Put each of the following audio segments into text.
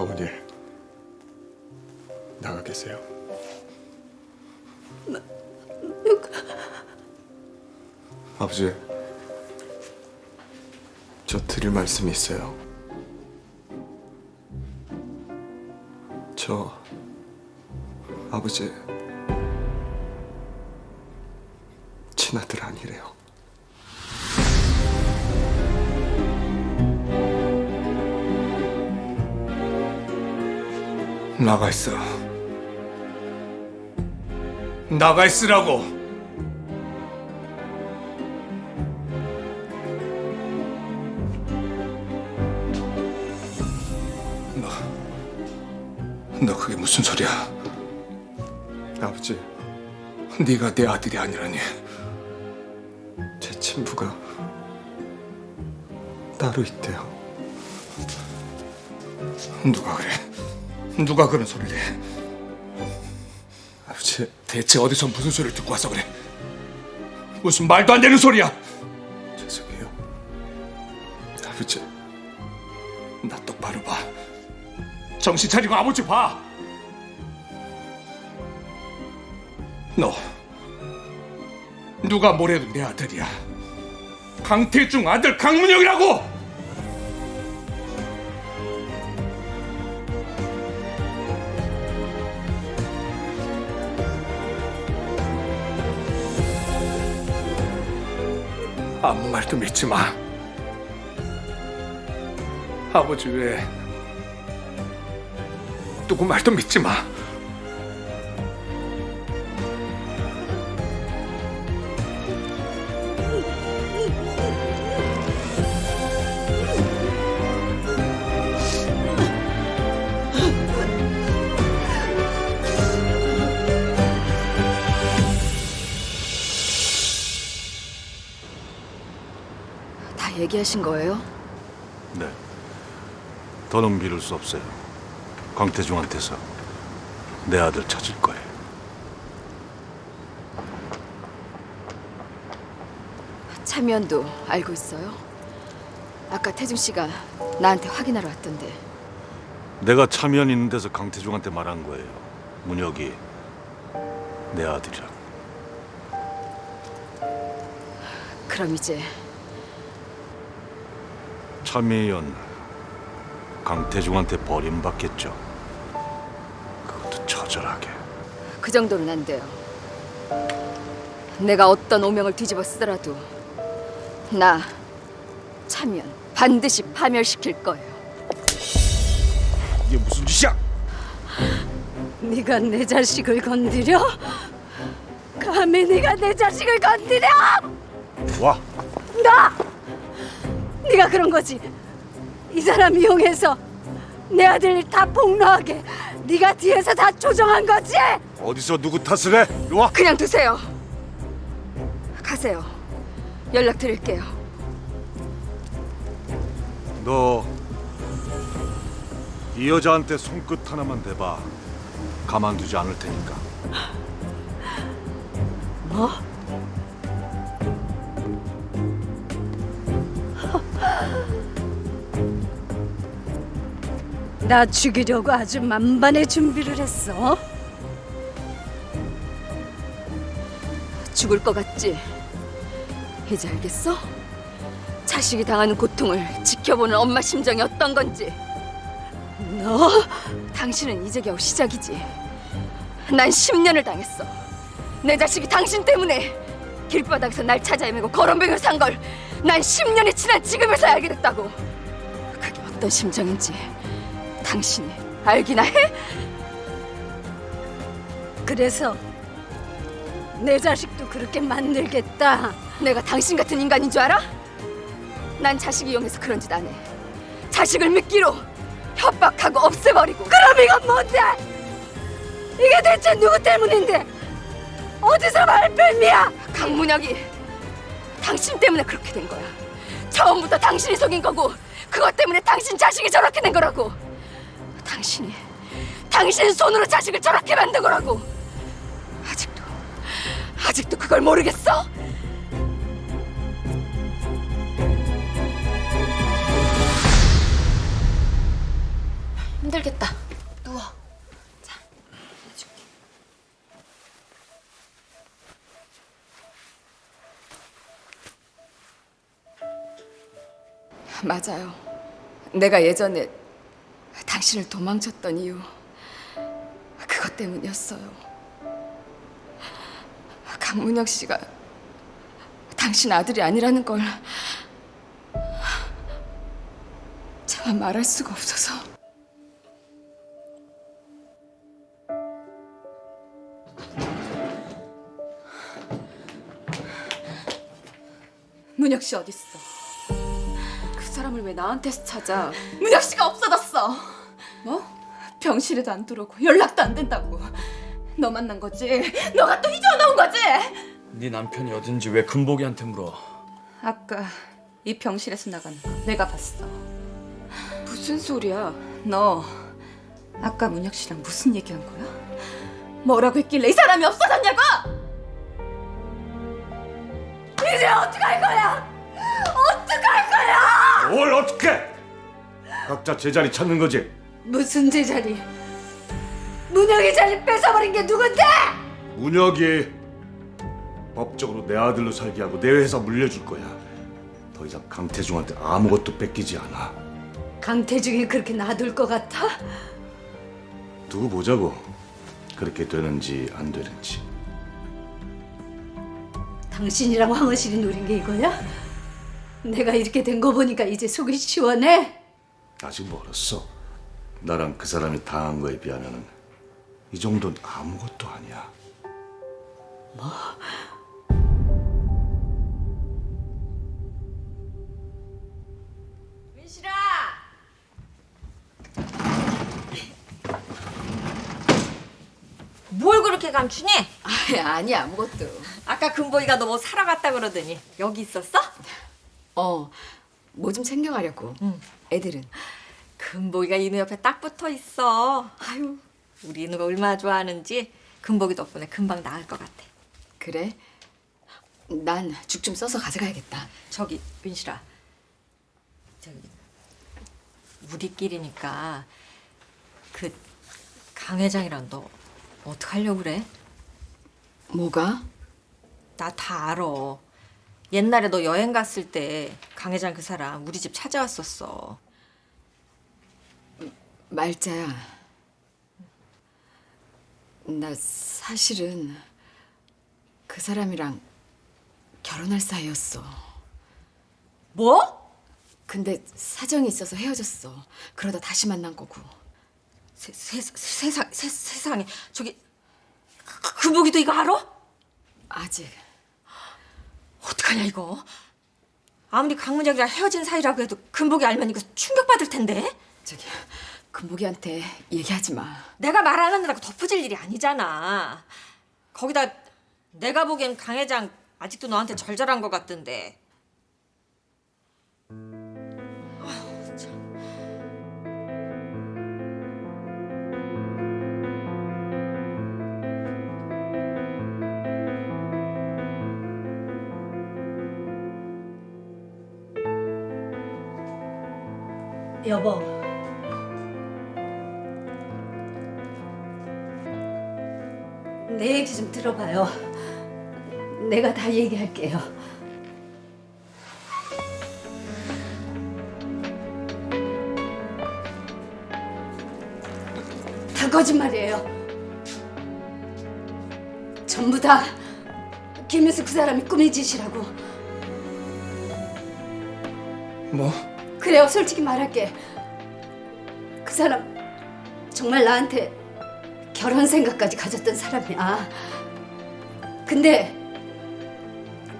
어머니 나가 계세요. 아버지, 저 드릴 말씀이 있어요. 저 아버지 친아들 아니래요. 나가 있어. 나가 있으라고. 너, 너 그게 무슨 소리야? 아버지, 네가 내 아들이 아니라니. 제 친부가 따로 있대요. 누가 그래? 누가 그런 소리를 해? 아버지, 대체 어디서 무슨 소리를 듣고 와서 그래? 무슨 말도 안 되는 소리야? 죄송해요. 아버지, 나 똑바로 봐. 정신 차리고 아버지 봐. 너 누가 뭐래도 내 아들이야. 강태중 아들 강문영이라고. 아무 말도 믿지 마. 아버지 외에 누구 말도 믿지 마. 얘기하신 거예요? 네. 더는 미룰 수 없어요. 광태중한테서 내 아들 찾을 거예요. 차미연도 알고 있어요? 아까 태중 씨가 나한테 확인하러 왔던데 내가 참여연 있는 데서 강태중한테 말한 거예요. 문혁이 내 아들이라고. 그럼 이제 참여연 강태중한테 버림받겠죠. 그것도 처절하게. 그 정도는 안 돼요. 내가 어떤 오명을 뒤집어 쓰더라도 나 차미연 반드시 파멸시킬 거예요. 이게 무슨 짓이야? 네가 내 자식을 건드려? 감히 네가 내 자식을 건드려? 와, 나! 네가 그런 거지. 이 사람 이용해서 내 아들 다 폭로하게 네가 뒤에서 다 조정한 거지? 어디서 누구 탓을 해? 이리 와. 그냥 두세요. 가세요. 연락 드릴게요. 너 이 여자한테 손끝 하나만 대봐. 가만두지 않을 테니까. 뭐? 나 죽이려고 아주 만반의 준비를 했어. 죽을 것 같지? 이제 알겠어? 자식이 당하는 고통을 지켜보는 엄마 심정이 어떤 건지. 너 당신은 이제 겨우 시작이지. 난 10년을 당했어. 내 자식이 당신 때문에 길바닥에서 날 찾아 헤매고 거론병을 산 걸 난 10년이 지난 지금에서야 알게 됐다고. 그게 어떤 심정인지 당신이 알기나 해? 그래서 내 자식도 그렇게 만들겠다. 내가 당신 같은 인간인 줄 알아? 난 자식 이용해서 그런 짓 안 해. 자식을 미끼로 협박하고 없애버리고 그럼 이건 뭔데? 이게 대체 누구 때문인데? 어디서 말뱀이야? 강문혁이 당신 때문에 그렇게 된 거야. 처음부터 당신이 속인 거고 그것 때문에 당신 자식이 저렇게 된 거라고. 당신이 당신 손으로 자식을 저렇게 만든 거라고. 아직도 아직도 그걸 모르겠어? 힘들겠다. 누워. 자, 해줄게. 맞아요. 내가 예전에 당신을 도망쳤던 이유 그것 때문이었어요. 강문혁 씨가 당신 아들이 아니라는 걸 차마 말할 수가 없어서. 문혁 씨 어딨어? 그 사람을 왜 나한테 서 찾아? 문혁 씨가 없어졌어. 뭐? 병실에도 안 들어오고 연락도 안 된다고. 너 만난 거지? 너가 또 이제 나온 거지? 네 남편이 어딘지 왜 금복이한테 물어? 아까 이 병실에서 나간 거 내가 봤어. 무슨 소리야? 너 아까 문혁 씨랑 무슨 얘기한 거야? 뭐라고 했길래 이 사람이 없어졌냐고? 이제 어떡할 거야? 뭘 어떻게? 각자 제자리 찾는 거지. 무슨 제자리? 문혁이 자리 뺏어버린 게 누군데? 문혁이 법적으로 내 아들로 살게 하고 내 회사 물려줄 거야. 더 이상 강태중한테 아무것도 뺏기지 않아. 강태중이 그렇게 놔둘 것 같아? 두고 보자고. 그렇게 되는지 안 되는지. 당신이랑 황은실이 노린 게 이거야? 내가 이렇게 된 거 보니까 이제 속이 시원해? 아직 멀었어. 나랑 그 사람이 당한 거에 비하면은 이 정도는 아무것도 아니야. 뭘 그렇게 감추니? 아니, 아니 아무것도. 아까 금보이가 너 뭐 사러 갔다 그러더니 여기 있었어? 어, 뭐 좀 챙겨가려고. 애들은 금보이가 이누 옆에 딱 붙어 있어. 아유, 우리 이누가 얼마나 좋아하는지 금보기 덕분에 금방 나을 것 같아. 그래? 난 죽 좀 써서 가져가야겠다. 저기 윤실아, 저기 우리끼리니까 그 강 회장이랑 너 어떡하려고 그래? 뭐가? 나 다 알아. 옛날에 너 여행 갔을 때 강 회장 그 사람 우리 집 찾아왔었어. 말자야. 나 사실은 그 사람이랑 결혼할 사이였어. 뭐? 근데 사정이 있어서 헤어졌어. 그러다 다시 만난 거고. 세, 세, 세상 세, 세상에 저기 그, 그 보기도 이거 알아? 아직. 어떡하냐 이거? 아무리 강문혁이랑 헤어진 사이라고 해도 금복이 알면 이거 충격받을 텐데. 저기 금복이한테 얘기하지 마. 내가 말 안 한다고 덮어질 일이 아니잖아. 거기다 내가 보기엔 강 회장 아직도 너한테 절절한 것 같던데. 여보. 내 얘기 좀 들어봐요. 내가 다 얘기할게요. 다 거짓말이에요. 전부 다 김윤수 그 사람이 꾸민 짓이라고. 뭐? 그래요, 솔직히 말할게. 그 사람 정말 나한테 결혼 생각까지 가졌던 사람이야. 근데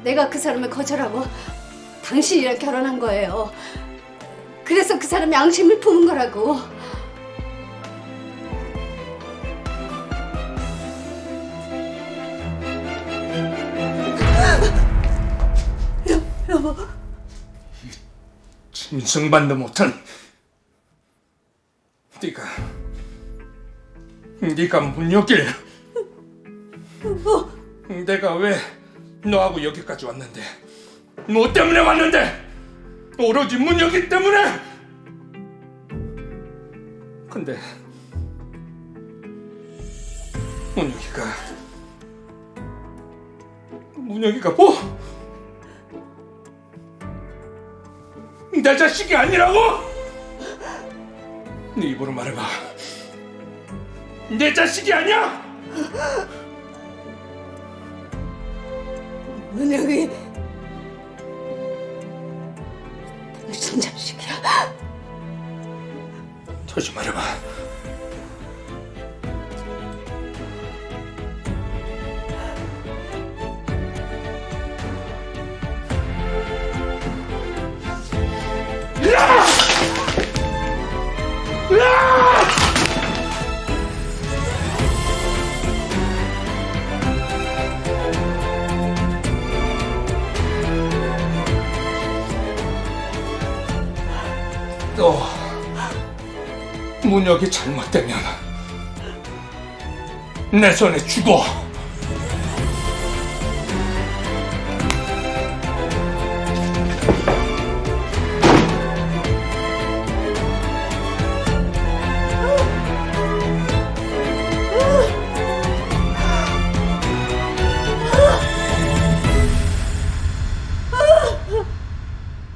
내가 그 사람을 거절하고 당신이랑 결혼한 거예요. 그래서 그 사람이 앙심을 품은 거라고. 여보. 짐승반도 못한 네가 네가 문혁길 내가 왜 너하고 여기까지 왔는데? 뭐 때문에 왔는데? 오로지 문혁이 때문에? 근데 문혁이가 문혁이가 뭐? 내 자식이 아니라고? 네 입으로 말해봐. 내 자식이 아니야? 문혁이 당신 자식이야. 다시 말해봐. 문혁이 잘못되면 내 손에 죽어.